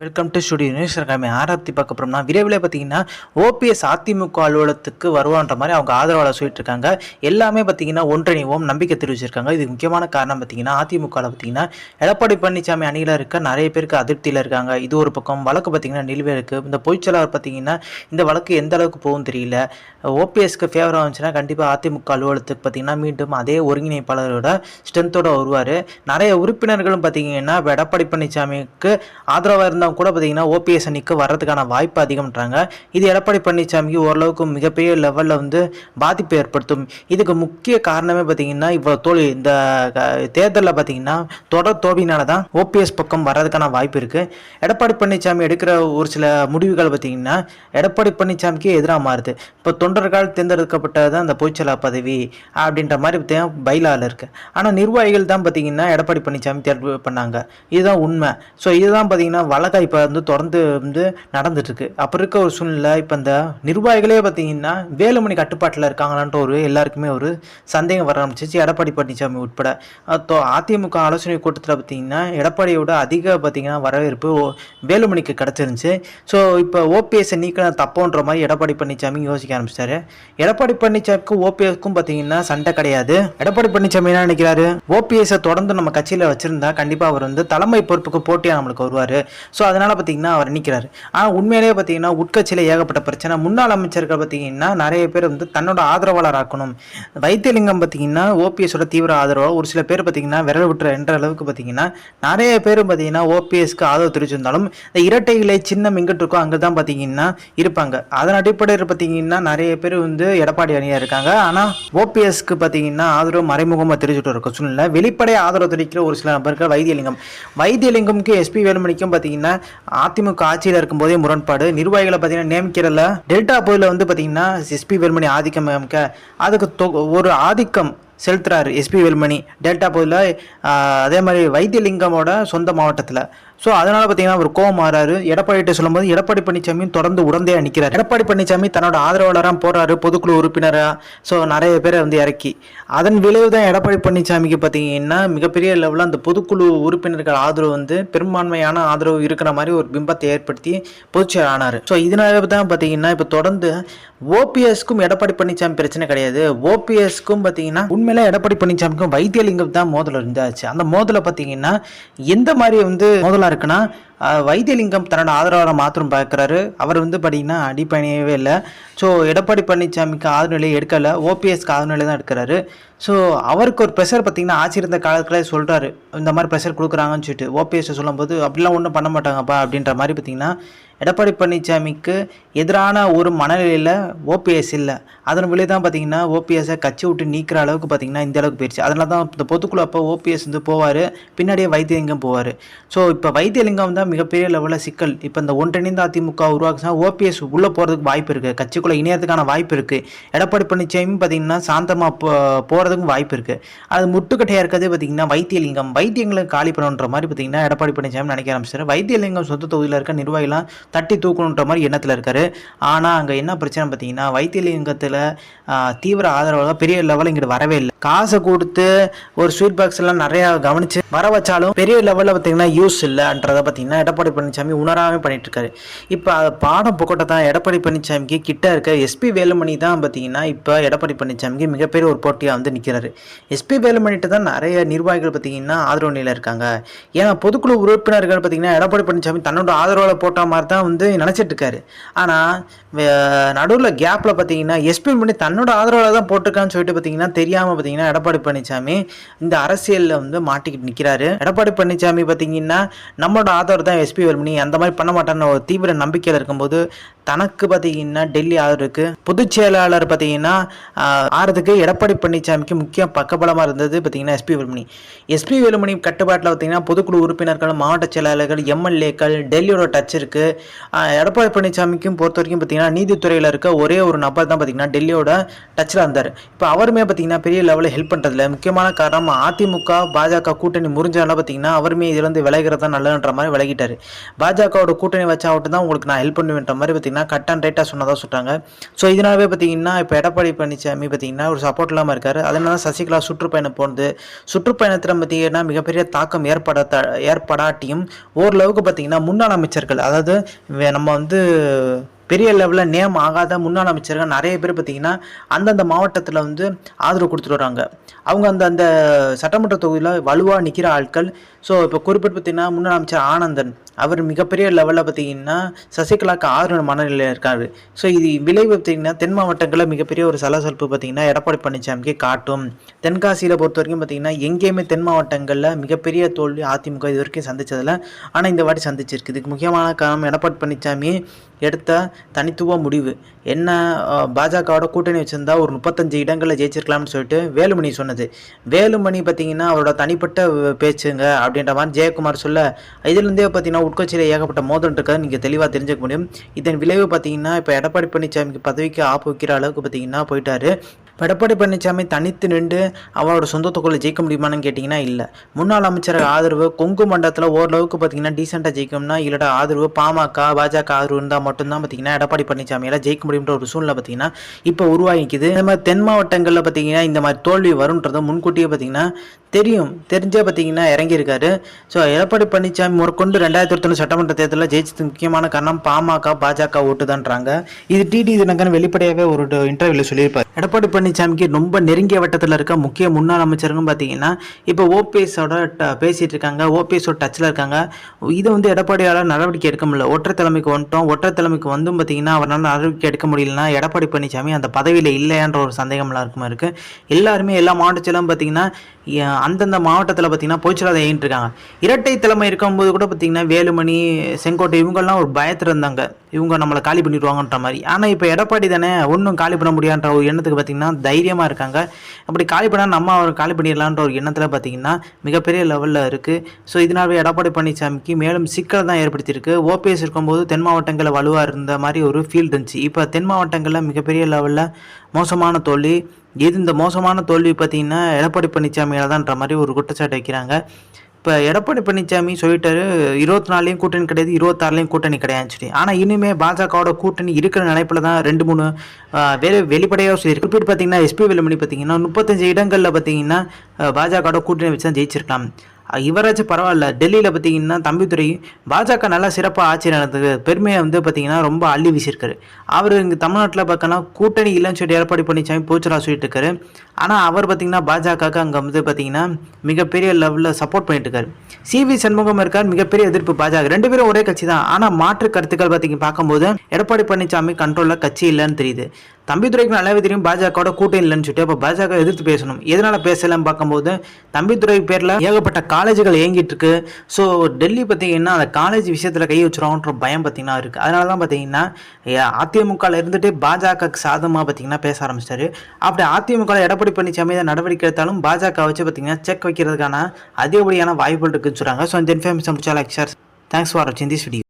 Welcome to studio news இருக்காமே ஆராப்தி பார்க்க போறோம்னா விரைவில் பார்த்தீங்கன்னா ஓபிஎஸ் அதிமுக அலுவலகத்துக்கு வருவான்ற மாதிரி அவங்க ஆதரவாளர் சொல்லிட்டு இருக்காங்க எல்லாமே பார்த்தீங்கன்னா ஒன்றிணைவோம் நம்பிக்கை தெரிவிச்சிருக்காங்க. இதுக்கு முக்கியமான காரணம் பார்த்தீங்கன்னா அதிமுகவில் பார்த்தீங்கன்னா எடப்பாடி பழனிசாமி அணியில் இருக்க நிறைய பேருக்கு அதிருப்தியில் இருக்காங்க. இது ஒரு பக்கம் வழக்கு பார்த்தீங்கன்னா நிலுவையில் இருக்குது இந்த பொய்ச்சலாளர் பார்த்தீங்கன்னா இந்த வழக்கு எந்த அளவுக்கு போகும் தெரியல. ஓபிஎஸ்க்கு ஃபேவராக இருந்துச்சுன்னா கண்டிப்பாக அதிமுக அலுவலகத்துக்கு பார்த்தீங்கன்னா மீண்டும் அதே ஒருங்கிணைப்பாளரோட ஸ்ட்ரென்த்தோட வருவார். நிறைய உறுப்பினர்களும் பார்த்தீங்கன்னா எடப்பாடி பழனிசாமிக்கு ஆதரவாக இருந்தவங்க கூட பார்த்தீங்கன்னா ஓபிஎஸ் அணிக்கு வர்றதுக்கான வாய்ப்பு அதிகம்ன்றாங்க. இது எடப்பாடி பழனிசாமிக்கு ஓரளவுக்கு மிகப்பெரிய லெவலில் வந்து பாதிப்பு ஏற்படுத்தும். இதுக்கு முக்கிய காரணமே பார்த்தீங்கன்னா இவ்வளோ தோல்வி இந்த தேர்தலில் பார்த்தீங்கன்னா தொடர் தோல்வினால தான் ஓபிஎஸ் பக்கம் வர்றதுக்கான வாய்ப்பு இருக்குது எடப்பாடி பழனிசாமி எடுக்கிற ஒரு சில முடிவுகள் பார்த்தீங்கன்னா எடப்பாடி பழனிசாமிக்கு எதிராக மாறுது. இப்போ தொண்டர்கால் தேர்ந்தெடுக்கப்பட்டது தான் அந்த பொய்ச்சலா பதவி அப்படின்ற மாதிரி பார்த்தீங்கன்னா பைலாவில் இருக்குது ஆனால் நிர்வாகிகள் தான் பார்த்தீங்கன்னா எடப்பாடி பழனிசாமி தேர்வு பண்ணாங்க. இதுதான் உண்மை. ஸோ இதுதான் பார்த்தீங்கன்னா வழக்க இப்போ வந்து தொடர்ந்து வந்து நடந்துட்டுருக்கு. அப்போ இருக்க ஒரு சூழ்நிலை இப்போ இந்த நிர்வாகிகளே பார்த்தீங்கன்னா வேலுமணி கட்டுப்பாட்டில் இருக்காங்களான்ற ஒரு எல்லாருக்குமே ஒரு சந்தேகம் வர ஆரம்பிச்சிச்சு. எடப்பாடி பழனிசாமி உட்பட. அதிமுக ஆலோசனை கூட்டத்தில் பார்த்தீங்கன்னா எடப்பாடியோட அதிக பார்த்தீங்கன்னா வரவேற்பு வேலுமணிக்கு கிடச்சிருந்துச்சு. ஸோ இப்போ ஓபிஎஸ்ஸை நீக்கின தப்போன்ற மாதிரி எடப்பாடி பழனிசாமி யோசிக்க ஆரம்பிச்சிட்டாரு. எடப்பாடி பழனிசாமிக்கும் ஓபிஎஸ்க்கும் பார்த்தீங்கன்னா சண்டை கிடையாது. எடப்பாடி பழனிசாமி என்ன நினைக்கிறாரு? ஓபிஎஸ்ஸை தொடர்ந்து நம்ம கட்சியில் வச்சிருந்தா கண்டிப்பாக அவர் வந்து தலைமை பொறுப்புக்கு போட்டியாக நம்மளுக்கு வருவார். ஸோ அதனால் பார்த்தீங்கன்னா அவர் நிற்கிறாரு ஆனால் உண்மையிலேயே பார்த்தீங்கன்னா உட்கட்சியில் ஏகப்பட்ட பிரச்சனை. முன்னாள் அமைச்சர்கள் பார்த்தீங்கன்னா நிறைய பேர் வந்து தன்னோட ஆதரவாளர் ஆக்கணும் வைத்தியலிங்கம் பார்த்தீங்கன்னா ஓபிஎஸோட தீவிர ஆதரவாளர் ஒரு சில பேர் பார்த்தீங்கன்னா விரல் விட்டுற என்ற அளவுக்கு பார்த்தீங்கன்னா நிறைய பேர் பார்த்தீங்கன்னா ஓபிஎஸ்க்கு ஆதரவு தெரிவிச்சிருந்தாலும் இந்த இரட்டை இலை சின்னம் எங்கிட்டு இருக்கோ அங்கே தான் பார்த்தீங்கன்னா இருப்பாங்க. அதன் அடிப்படையில் பார்த்தீங்கன்னா நிறைய பேர் வந்து எடப்பாடி அணியாக இருக்காங்க. ஆனால் ஓபிஎஸ்க்கு பார்த்தீங்கன்னா ஆதரவு மறைமுகமாக தெரிஞ்சுட்டு இருக்க சூழ்நிலை. வெளிப்படை ஆதரவு தெரிவிக்கிற ஒரு சில நபர்கள் வைத்தியலிங்கம். வைத்தியலிங்கம்க்கு எஸ்பி வேலுமணிக்கும் பார்த்தீங்கன்னா அதிமுக ஆட்சியில் இருக்கும்போதே முரண்பாடு. நிர்வாகிகளை பார்த்தீங்கன்னா நியமிக்கிறதுல டெல்டா பகுதியில் வந்து பார்த்தீங்கன்னா எஸ்பி வேல்மணி ஆதிக்கம் அமைக்க அதுக்கு ஒரு ஆதிக்கம் செலுத்துறாரு எஸ்பி வேல்மணி. டெல்டா பகுதியில் அதே மாதிரி வைத்தியலிங்கமோட சொந்த மாவட்டத்தில். ஸோ அதனால பார்த்தீங்கன்னா அவர் கோவம் மாறாரு. எடப்பாடிகிட்ட சொல்லும்போது எடப்பாடி பழனிசாமியும் தொடர்ந்து உடந்தையாக நிற்கிறார் எடப்பாடி பழனிசாமி தன்னோட ஆதரவாளராக போறாரு பொதுக்குழு உறுப்பினராக ஸோ நிறைய பேரை வந்து இறக்கி. அதன் விளைவு தான் எடப்பாடி பழனிசாமிக்கு பார்த்தீங்கன்னா மிகப்பெரிய லெவலில் அந்த பொதுக்குழு உறுப்பினர்கள் ஆதரவு வந்து பெரும்பான்மையான ஆதரவு இருக்கிற மாதிரி ஒரு பிம்பத்தை ஏற்படுத்தி பொதுச்செயலர் ஆனார். ஸோ இதனால தான் பார்த்தீங்கன்னா இப்போ தொடர்ந்து ஓபிஎஸ்க்கும் எடப்பாடி பழனிசாமி பிரச்சனை கிடையாது. ஓபிஎஸ்க்கும் பார்த்தீங்கன்னா உண்மையில எடப்பாடி பழனிசாமிக்கும் வைத்தியலிங்கம் தான் மோதல் இருந்தாச்சு அந்த மோதலை பார்த்தீங்கன்னா எந்த மாதிரி வந்து மோதலாக இருக்குன்னா வைத்தியலிங்கம் தன்னோட ஆதரவாளர் மாத்திரம் பார்க்குறாரு. அவர் வந்து பார்த்தீங்கன்னா அடிப்பணியவே இல்லை. ஸோ எடப்பாடி பழனிசாமிக்கு ஆதரவு நிலையை எடுக்கலை ஓபிஎஸ்க்கு ஆதரவு நிலை தான் எடுக்கிறாரு. ஸோ அவருக்கு ஒரு ப்ரெஷர் பார்த்தீங்கன்னா ஆட்சி இருந்த காலத்தில் சொல்கிறாரு இந்த மாதிரி ப்ரெஷர் கொடுக்குறாங்கன்னு சொல்லிட்டு ஓபிஎஸ் சொல்லும்போது அப்படிலாம் ஒன்றும் பண்ண மாட்டாங்கப்பா. அப்படின்ற மாதிரி பார்த்திங்கன்னா எடப்பாடி பழனிசாமிக்கு எதிரான ஒரு மனநிலையில் ஓபிஎஸ் இல்லை. அதன் விலை தான் பார்த்தீங்கன்னா ஓபிஎஸ்ஸை கட்சி விட்டு நீக்கிற அளவுக்கு பார்த்தீங்கன்னா இந்த அளவுக்கு போயிடுச்சு அதனால தான் இந்த பொதுக்குழு அப்போ ஓபிஎஸ் வந்து போவார். பின்னாடியே வைத்தியலிங்கம் போவார். ஸோ இப்போ வைத்தியலிங்கம் தான் மிகப்பெரிய லெவலில் சிக்கல். இப்போ இந்த ஒன்றிணைந்த அதிமுக உருவாக்குனா ஓபிஎஸ் உள்ளே போகிறதுக்கு வாய்ப்பு இருக்குது கட்சிக்குள்ளே இணையத்துக்கான வாய்ப்பு இருக்குது எடப்பாடி பழனிசாமி பார்த்தீங்கன்னா சாந்தமாக போ போகிறதுக்கும் வாய்ப்பு இருக்குது அது முட்டுக்கட்டையாக இருக்கிறது பார்த்தீங்கன்னா வைத்தியலிங்கம். வைத்தியங்களை காலி பண்ணணுன்ற மாதிரி பார்த்தீங்கன்னா எடப்பாடி பழனிசாமி நினைக்க ஆரம்பிச்சாரு வைத்தியலிங்கம் சொந்த தொகுதியில் இருக்க நிர்வாகிலாம் தட்டி தூக்கணுன்ற மாதிரி எண்ணத்தில் இருக்காரு. ஆனால் அங்கே என்ன பிரச்சனை பார்த்தீங்கன்னா வைத்தியலிங்கத்தில் தீவிர ஆதரவாக பெரிய லெவலில் இங்கிட்டு வரவே இல்லை. காசை கொடுத்து ஒரு ஸ்வீட் பாக்ஸ் எல்லாம் நிறையா கவனிச்சு வர வச்சாலும் பெரிய லெவலில் பார்த்தீங்கன்னா யூஸ் இல்லைன்றதை பார்த்தீங்கன்னா எடப்பாடி பழனிசாமி உணராமே பண்ணிட்டு இருக்காரு இப்போ அது பாடம் புகட்ட தான் எடப்பாடி பழனிசாமிக்கு கிட்ட இருக்க எஸ்பி வேலுமணி தான் பார்த்தீங்கன்னா இப்போ எடப்பாடி பழனிசாமிக்கு மிகப்பெரிய ஒரு போட்டியாக வந்து நிற்கிறாரு எஸ்பி வேலுமணிட்டு தான் நிறைய நிர்வாகிகள் பார்த்தீங்கன்னா ஆதரவு நிலையில் இருக்காங்க. ஏன்னா பொதுக்குழு உறுப்பினர்கள் பார்த்தீங்கன்னா எடப்பாடி பழனிசாமி தன்னோட ஆதரவில் போட்ட மாதிரி தான் வந்து நினச்சிட்டு இருக்காரு. ஆனால் நடுவில் கேப்பில் பார்த்தீங்கன்னா எஸ்பி பண்ணி தன்னோட ஆதரவில் தான் போட்டிருக்கான்னு சொல்லிட்டு பார்த்தீங்கன்னா தெரியாமல் பார்த்தீங்கன்னா எடப்பாடி பழனிசாமி இந்த அரசியலில் வந்து மாட்டிக்கிட்டு நிற்கிறாரு எடப்பாடி பழனிசாமி பார்த்தீங்கன்னா நம்மளோட ஆதரவு தான் எஸ்பி வேலுமணி. அந்த மாதிரி பண்ண மாட்டான்னு ஒரு தீவிர நம்பிக்கையில் இருக்கும்போது தனக்கு பார்த்தீங்கன்னா டெல்லி ஆதரவு இருக்குது பொதுச் செயலாளர் பார்த்தீங்கன்னா ஆறதுக்கு எடப்பாடி பழனிசாமிக்கு முக்கிய பக்கபலமாக இருந்தது பார்த்தீங்கன்னா எஸ்பி வேலுமணி. எஸ்பி வேலுமணி கட்டுப்பாட்டில் பார்த்தீங்கன்னா பொதுக்குழு உறுப்பினர்கள் மாவட்ட செயலாளர்கள் எம்எல்ஏக்கள் டெல்லியோட டச் இருக்குது எடப்பாடி பழனிசாமிக்கும் பொறுத்த வரைக்கும் பார்த்தீங்கன்னா நீதித்துறையில் இருக்க ஒரே ஒரு நபர் தான் பார்த்தீங்கன்னா டெல்லியோட டச்சில் இருந்தார். இப்போ அவருமே பார்த்தீங்கன்னா பெரிய லெவலில் ஹெல்ப் பண்ணுறதுல முக்கியமான காரணம் அதிமுக பாஜக கூட்டணி முறிஞ்சனால பார்த்தீங்கன்னா அவருமே இதுலேருந்து விலகிறதா தான் நல்லதுன்ற மாதிரி விலகிட்டார். பாஜகவோட கூட்டணி வச்சா மட்டும் தான் உங்களுக்கு நான் ஹெல்ப் பண்ணுவேன்ற மாதிரி பார்த்தீங்கன்னா கட் அண்ட் ரைட்டாக சொன்னதாக சொல்கிறாங்க ஸோ இதனாலவே பார்த்தீங்கன்னா இப்போ எடப்பாடி பழனிசாமி பார்த்தீங்கன்னா ஒரு சப்போர்ட் இல்லாமல் இருக்கார். அதனால தான் சசிகலா சுற்றுப்பயணம் போனது. சுற்றுப்பயணத்தில் பார்த்தீங்கன்னா மிகப்பெரிய தாக்கம் ஏற்பட ஏற்படாட்டியும் ஓரளவுக்கு பார்த்தீங்கன்னா முன்னாள் அமைச்சர்கள் அதாவது நம்ம வந்து பெரிய லெவலில் நேம் ஆகாத முன்னாள் அமைச்சர்கள் நிறைய பேர் பார்த்தீங்கன்னா அந்தந்த மாவட்டத்தில் வந்து ஆதரவு கொடுத்துட்டு வராங்க. அவங்க அந்த அந்த சட்டமன்ற தொகுதியில் வலுவாக நிற்கிற ஆட்கள். ஸோ இப்போ குறிப்பிட்டு பார்த்தீங்கன்னா முன்னாள் அமைச்சர் ஆனந்தன் அவர் மிகப்பெரிய லெவலில் பார்த்தீங்கன்னா சசிகலாக்கு ஆதரவு மனநிலையில் இருக்கார். ஸோ இது விளைவு பார்த்தீங்கன்னா தென் மாவட்டங்களில் மிகப்பெரிய ஒரு சலசலப்பு பார்த்தீங்கன்னா எடப்பாடி பழனிசாமிக்கு காட்டும். தென்காசியில் பொறுத்த வரைக்கும் பார்த்திங்கன்னா எங்கேயுமே தென் மாவட்டங்களில் மிகப்பெரிய தோல்வி அதிமுக இது வரைக்கும் சந்தித்ததில்லை ஆனால் இந்த வாட்டி சந்திச்சிருக்கு. இதுக்கு முக்கியமான காரணம் எடப்பாடி பழனிசாமி எடுத்த தனித்துவ முடிவு. என்ன பாஜகவோட கூட்டணி வச்சுருந்தா ஒரு முப்பத்தஞ்சு இடங்களில் ஜெயிச்சிருக்கலாம்னு சொல்லிட்டு வேலுமணி சொன்னது. வேலுமணி பார்த்தீங்கன்னா அவரோட தனிப்பட்ட பேச்சுங்க அப்படின்ற மாதிரி ஜெயக்குமார் சொல்ல இதுலேருந்தே பார்த்தீங்கன்னா உட்கட்சியில் ஏகப்பட்ட மோதல் இருக்கிறது நீங்கள் தெளிவாக தெரிஞ்சுக்க முடியும். இதன் விளைவு பார்த்தீங்கன்னா இப்போ எடப்பாடி பழனிசாமிக்கு பதவிக்கு ஆப்பு வைக்கிற அளவுக்கு பார்த்தீங்கன்னா போயிட்டாரு. எடப்பாடி பழனிசாமி தனித்து நின்று அவரோட சொந்த தொகுதியில் ஜெயிக்க முடியுமான்னு கேட்டிங்கன்னா இல்லை. முன்னாள் அமைச்சர் ஆதரவு கொங்கு மண்டலத்தில் ஓரளவுக்கு பார்த்தீங்கன்னா டீசெண்டாக ஜெயிக்கணும்னா இல்லைடா ஆதரவு பாமக பாஜக ஆதரவு இருந்தால் மட்டும்தான் பார்த்தீங்கன்னா எடப்பாடி பழனிசாமியால் ஜெயிக்க முடியுன்ற ஒரு சூழ்நிலை பார்த்தீங்கன்னா இப்போ உருவாகிக்குது. இந்த மாதிரி தென் மாவட்டங்களில் பார்த்தீங்கன்னா இந்த மாதிரி தோல்வி வரும்ன்றதை முன்கூட்டியே பார்த்தீங்கன்னா தெரியும். தெரிஞ்சே பார்த்தீங்கன்னா இறங்கியிருக்காரு. ஸோ எடப்பாடி பழனிசாமி முற்கொண்டு ரெண்டாயிரத்தி ஒருத்தொன்று சட்டமன்ற தேர்தலில் ஜெயிச்சதுக்கு முக்கியமான காரணம் பாமக பாஜக ஓட்டுதான்றாங்க. இது டிடி தினகரன் வெளிப்படையாகவே ஒரு இன்டர்வியூவில் சொல்லியிருப்பார். எடப்பாடி பழனிசாமிக்கு ரொம்ப நெருங்கிய வட்டத்தில் இருக்க முக்கிய முன்னாள் அமைச்சருங்க பார்த்தீங்கன்னா இப்போ ஓபிஎஸோட பேசிட்டு இருக்காங்க. ஓபிஎஸோட டச்சில் இருக்காங்க. இதை வந்து எடப்பாடியால் நடவடிக்கை எடுக்க முடியல. ஒற்றை தலைமைக்கு வந்துட்டோம். ஒற்றை தலைமைக்கு வந்தும் பார்த்தீங்கன்னா அவரால் நடவடிக்கை எடுக்க முடியலன்னா எடப்பாடி பழனிசாமி அந்த பதவியில் இல்லையான்ற ஒரு சந்தேகம்லாம் இருக்குமா இருக்கு? எல்லாருமே எல்லா மாவட்டத்திலும் பார்த்தீங்கன்னா அந்தந்த மாவட்டத்தில் பார்த்தீங்கன்னா போய்ச்சலாத ஏங்கிட்டு இருக்காங்க. இரட்டை தலைமை இருக்கும்போது கூட பார்த்தீங்கன்னா வேலுமணி செங்கோட்டை இவங்கெல்லாம் ஒரு பயத்தில் இருந்தாங்க. இவங்க நம்மளை காலி பண்ணிடுவாங்கன்ற மாதிரி. ஆனால் இப்போ எடப்பாடி தானே ஒன்றும் காலி பண்ண முடியான்ற ஒரு எண்ணத்துக்கு பார்த்தீங்கன்னா தைரியமாக இருக்காங்க. அப்படி காலி பண்ணால் நம்ம அவர் காலி பண்ணிடலான்ற ஒரு எண்ணத்தில் பார்த்தீங்கன்னா மிகப்பெரிய லெவலில் இருக்குது ஸோ இதனாலே எடப்பாடி பழனிசாமிக்கு மேலும் சிக்கல் தான் ஏற்படுத்தியிருக்கு. ஓபிஎஸ் இருக்கும்போது தென் மாவட்டங்களில் வலுவாக இருந்த மாதிரி ஒரு ஃபீல் இருந்துச்சு. இப்போ தென் மாவட்டங்களில் மிகப்பெரிய லெவலில் மோசமான தோல்வி. இது இந்த மோசமான தோல்வி பார்த்தீங்கன்னா எடப்பாடி பழனிசாமியால் தான்ன்ற மாதிரி ஒரு குற்றச்சாட்டு வைக்கிறாங்க. இப்போ எடப்பாடி பழனிசாமி சொல்லிட்டாரு இருபத்தி நாலுலையும் கூட்டணி கிடையாது இருபத்தாறுலேயும் கூட்டணி கிடையாதுன்னு சொல்லி. ஆனால் இனிமே பாஜகவோட கூட்டணி இருக்கிற நினைப்பில் தான் ரெண்டு மூணு வேறு வெளிப்படையாக சொல்லி குறிப்பிட்டு பார்த்தீங்கன்னா எஸ்பி வேலுமணி பார்த்தீங்கன்னா முப்பத்தஞ்சு இடங்களில் பார்த்தீங்கன்னா பாஜகவோட கூட்டணி வச்சு தான் ஜெயிச்சிருக்கலாம். இவராச்சும் பரவாயில்ல. டெல்லியில் பார்த்தீங்கன்னா தம்பித்துறை பாஜக நல்லா சிறப்பாக ஆட்சி நடந்தது. பெருமையை வந்து பார்த்தீங்கன்னா ரொம்ப அள்ளி வீசியிருக்காரு. அவர் இங்கே தமிழ்நாட்டில் பார்க்கனா கூட்டணி இல்லைன்னு சொல்லிட்டு எடப்பாடி பழனிசாமி போச்சரா சொல்லிட்டு இருக்காரு. ஆனால் அவர் பார்த்தீங்கன்னா பாஜகவுக்கு அங்கே வந்து பார்த்தீங்கன்னா மிகப்பெரிய லெவலில் சப்போர்ட் பண்ணிட்டு இருக்காரு. சிவி சண்முகம் இருக்கார் மிகப்பெரிய எதிர்ப்பு பாஜக. ரெண்டு பேரும் ஒரே கட்சி தான். ஆனால் மாற்று கருத்துக்கள் பார்த்தீங்க பார்க்கும்போது எடப்பாடி பழனிசாமி கண்ட்ரோலில் கட்சி இல்லைன்னு தெரியுது. தம்பித்துறைக்கு நல்லாவே தெரியும் பாஜகவோட கூட்டணி இல்லைன்னு சொல்லிட்டு அப்போ பாஜக எதிர்த்து பேசணும். எதனால் பேசலன்னு பார்க்கும்போது தம்பித்துறை பேரில் ஏகப்பட்ட காலேஜுகள் இயங்கிட்டு இருக்கு ஸோ டெல்லி பார்த்தீங்கன்னா அந்த காலேஜ் விஷயத்தில் கை வச்சுருவாங்கன்ற பயம் பார்த்தீங்கன்னா இருக்குது அதனால தான் பார்த்தீங்கன்னா அதிமுகவில் இருந்துகிட்டே பாஜகவுக்கு சாதமாக பார்த்தீங்கன்னா பேச ஆரம்பிச்சிட்டாரு. அப்படி அதிமுகவில் எடப்பாடி பழனிசாமி தான் நடவடிக்கை எடுத்தாலும் பாஜக வச்சு பார்த்தீங்கன்னா செக் வைக்கிறதுக்கான அதிகப்படியான வாய்ப்புகள் இருக்குன்னு சொல்கிறாங்க ஸோ இந்த இன்ஃபர்மேஷன் முடிச்சா லைக் சார் தேங்க்ஸ் ஃபார் வாட்சிங் திஸ் வீடியோ